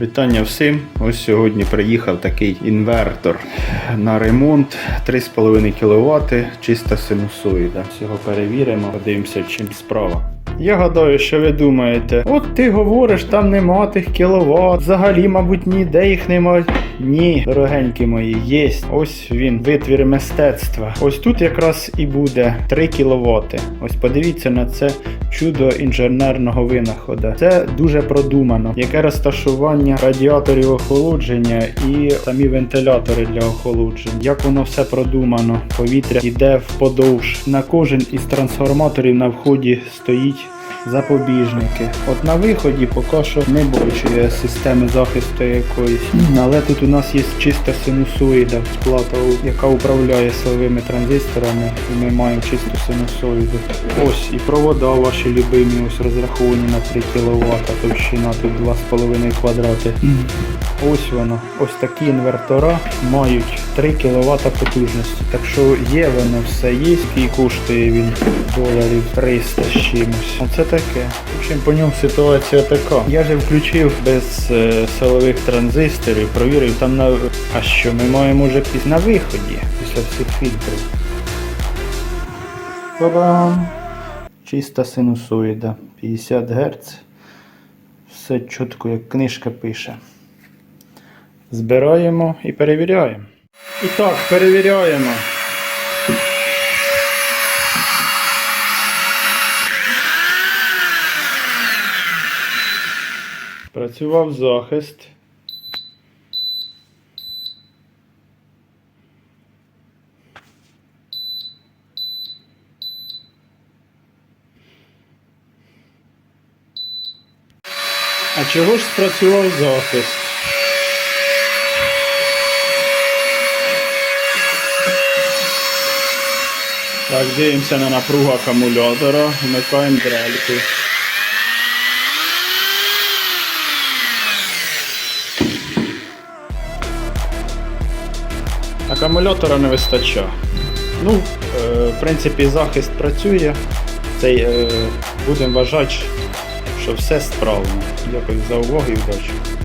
Вітання всім. Ось сьогодні приїхав такий інвертор на ремонт 3,5 кВт, чиста синусоїда. Всього перевіримо, подивимося, чим справа. Я гадаю, що ви думаєте, от ти говориш, там нема тих кіловат, взагалі, мабуть, ніде їх нема. Ні, дорогенькі мої, є. Ось він, витвір мистецтва. Ось тут якраз і буде 3 кВт. Ось подивіться на це чудо інженерного винахода. Це дуже продумано. Яке розташування радіаторів охолодження і самі вентилятори для охолодження. Як воно все продумано. Повітря йде вподовж. На кожен із трансформаторів на вході стоїть запобіжники. От на виході поки що не бачу системи захисту якоїсь. Але тут у нас є чиста синусоїда, сплата, яка управляє силовими транзисторами, і ми маємо чисту синусоїду. Ось і провода ваші любимі, ось розраховані на 3 кВт, товщина тут 2,5 квадрати. Ось воно. Ось такі інвертора мають 3 кВт потужності. Так що є воно все є, і коштує він доларів 300 з чимось. Оце таке. В общем, по ньому ситуація така. Я же включив без е, силових транзисторів, провірив там на. А що, ми маємо вже на виході після всіх фільтрів. Та-дам! Чиста синусоїда. 50 Гц. Все чітко, як книжка пише. Збираємо і перевіряємо. І так, перевіряємо. Працював захист. А чого ж спрацював захист? Так, дивимося на напругу акумулятора, вмикаємо дрельку. Акумулятора не вистачає. Ну, е, в принципі, захист працює. Цей, е, будемо вважати, що все справно. Дякую за увагу і удачі.